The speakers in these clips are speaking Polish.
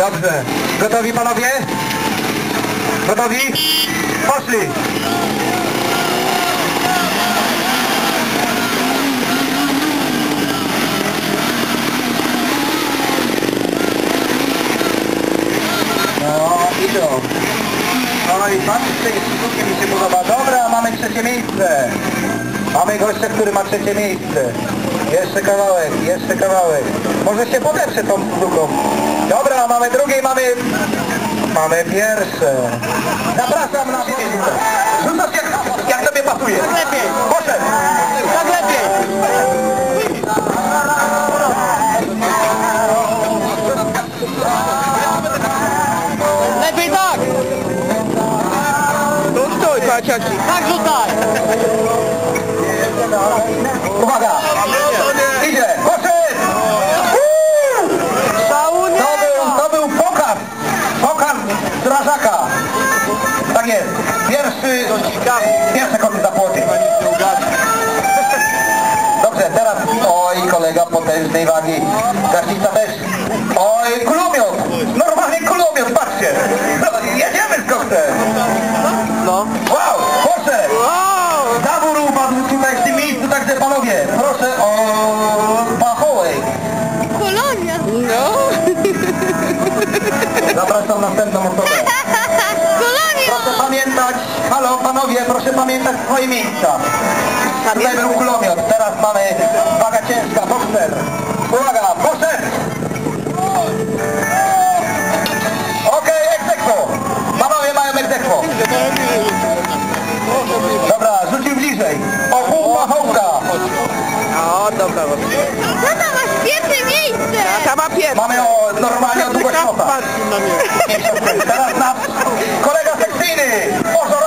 Dobrze. Gotowi panowie? Gotowi? Poszli! No, idą. No i patrzcie, sztuki mi się podoba. Dobra, mamy trzecie miejsce. Mamy gościa, który ma trzecie miejsce. Jeszcze kawałek, jeszcze kawałek. Może się podeprze tą sztuką. Dobra, mamy drugie i mamy... Mamy pierwsze. Zapraszam na. Rzucasz jak, jak tobie pasuje. Pierwszy... Pierwsze koty za płoty. Dobrze, teraz... Oj, kolega potężnej wagi. Gaśnica też. Panowie, proszę pamiętać swoje miejsca. Tutaj był kulomiot, teraz mamy waga ciężka, bokser. Uwaga, poszedł! Okej, egzekwo. Panowie mają egzekwo. Dobra, rzucił bliżej. O pół pachołka. O, dobra. Tata masz pierwsze miejsce. Tata ma pierwszy. Mamy o normalnie o długość nosa. Teraz na kolega sekcyjny, Ożo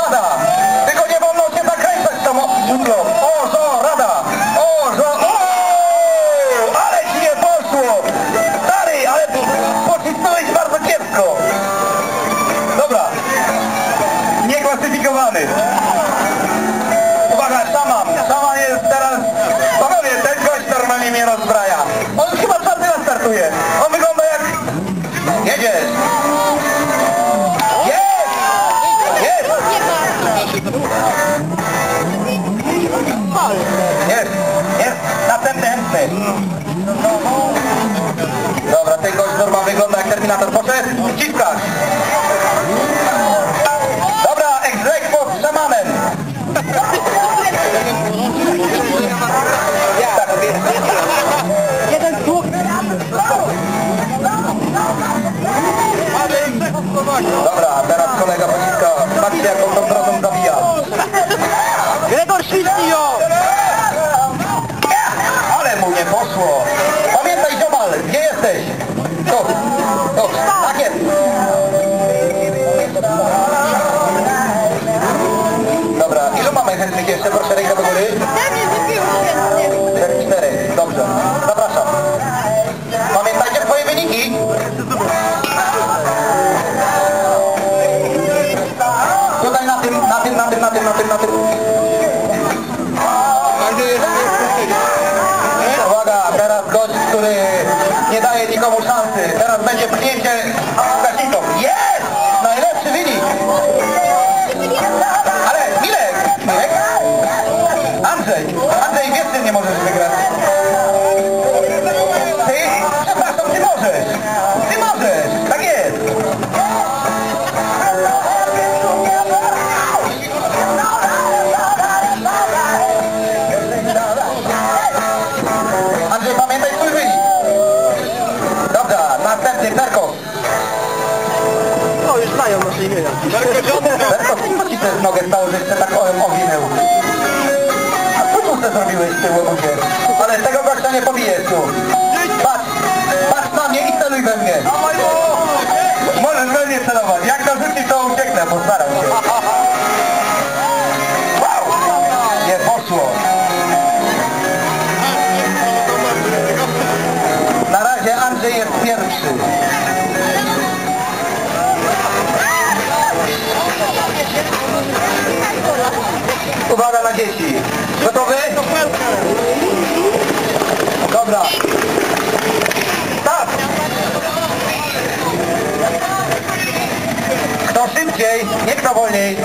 wygląda jak Terminator. Poszedł, ściskać. Dobra, egzekwo z szamanem. Jeden słuch. Dobra, teraz kolega pociska. Patrzcie jak on tą drogą zabija. Gregor świstni ją! Ale mu nie poszło. Pamiętaj ziomal, gdzie jesteś? Ci przez nogę stało, że jeszcze tak owinęł? A co tu sobie zrobiłeś z tyłu łobuzie? Ale tego gościa nie pobijesz tu. Patrz, patrz na mnie i celuj we mnie. Możesz we mnie celować. Jak narzucisz, to ucieknę, postaram się. Uwaga na dzieci. Gotowy? Dobra. Tak. wolniej, nie kto wolniej.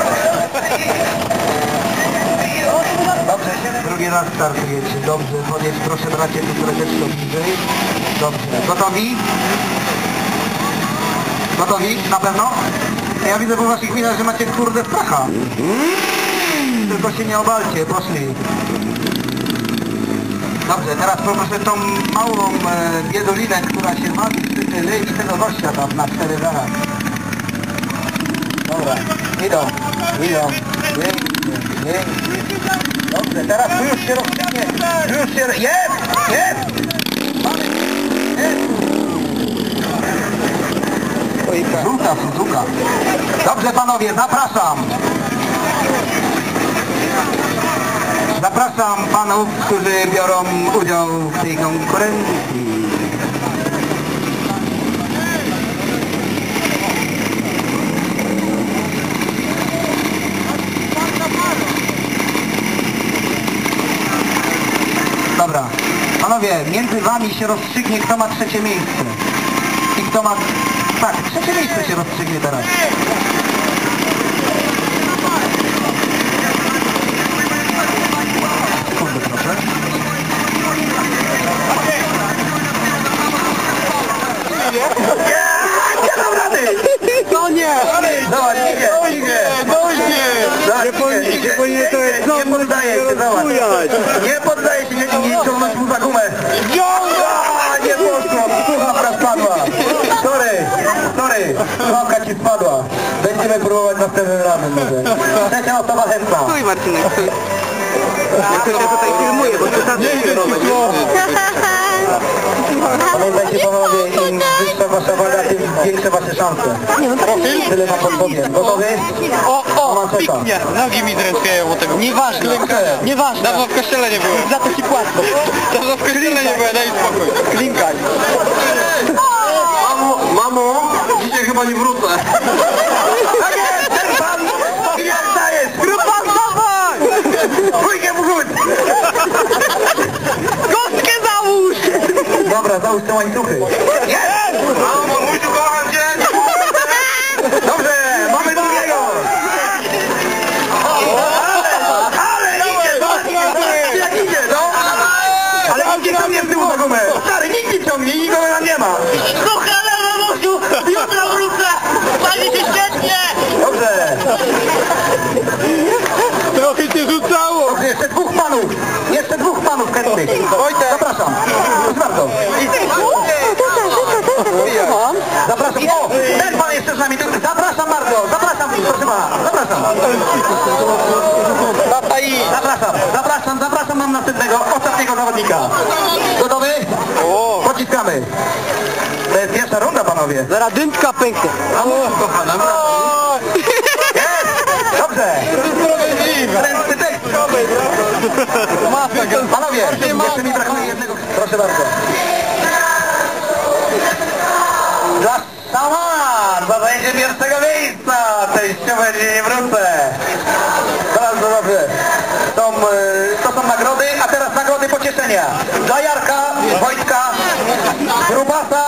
Dobrze, drugi raz startujecie. Dobrze, podjedź proszę bracie tu troszeczkę bliżej. Dobrze, gotowi? Gotowi? Na pewno? Ja widzę po waszych minach, że macie kurde stracha. Tylko się nie obalcie, poszli. Dobrze, teraz poproszę tą małą e, biedolinę, która się bawi przy tyle i tego gościa tam na cztery zara. Dobra, idą, idą. Dobrze, teraz tu już się rozciągnie. Już się... Jest! Jest! Jest! Suzuka, Suzuka. Dobrze panowie, zapraszam. Zapraszam panów, którzy biorą udział w tej konkurencji. Dobra, panowie, między wami się rozstrzygnie, kto ma trzecie miejsce. I kto ma... Tak, trzecie miejsce się rozstrzygnie teraz. Sekundę proszę. Nie dam rady! No nie! Zobacz, idzie, idzie! Zobacz, Nie powinien- idzie, nie powinien to jest Nie poddaje się, zobacz. Nie poddaje się, nie, nie ciągnąć mu za gumę. A, nie poszło, słuchawka spadła. Sorry, sorry, słuchawka ci spadła. Będziemy próbować następnym razem może. Trzecia osoba chętna. Stój Marcinek, stój. Ja to tutaj filmuję, bo to tam nie Pamiętajcie panowie, im wyższa wasza waga, tym większe wasze szanse. Tyle na podwodnie. Gotowy? O, o, piknie. Nogi mi drętwieją od tego. Nieważne, nieważne. Dawno w kościele nie byłem. Za to ci płacę. Dawno w kościele nie byłem, daj spokój. Klinkaj. Mamo, mamo, dzisiaj chyba nie wrócę. Załóż te łańcuchy. Jest! Mamo, mamusiu, kocham cię. Dobrze, mamy drugiego. Ale idzie, zobacz, jak idzie, no. Ale idzie tam nie w tył za gumę. Stary, nikt nie ciągnie, nikogo tam nie ma. Kochana mamusiu, jutro wrócę! Pani się świetnie! Dobrze. Trochę cię rzucało! Jeszcze dwóch panów. Jeszcze dwóch panów chętnych. Wojtek. Zapraszam. Proszę bardzo. Zapraszam. O, ten pan jeszcze z nami. Zapraszam bardzo. Zapraszam, proszę pana. Zapraszam. Zapraszam, zapraszam, zapraszam mam następnego, zawodnika. Gotowy? Pociskamy. To jest pierwsza runda, panowie. Zaraz dymka pęknie. O, kochana, Jest! Dobrze! Ręczny tekst! Panowie, jeszcze mi brakuje jednego. Proszę bardzo. Dla Szaman! Za zajęcie pierwszego miejsca! Teściowe nie, nie wrócę! Bardzo dobrze. Są, y, to są nagrody, a teraz nagrody pocieszenia. Dla Jarka, Wojtka, Grubasa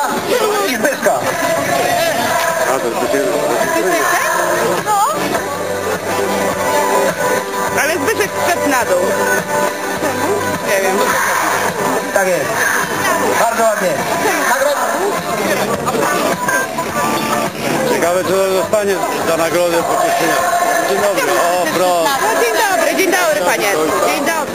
i Zbyszka. No, Ale Zbyszek szedł na dół. Nie wiem. Tak jest. Bardzo ładnie. Nagroda. Ciekawe co dostanie za nagrodę pocieszenia. Dzień dobry. O, no dzień dobry, dzień dobry panie. Dzień dobry.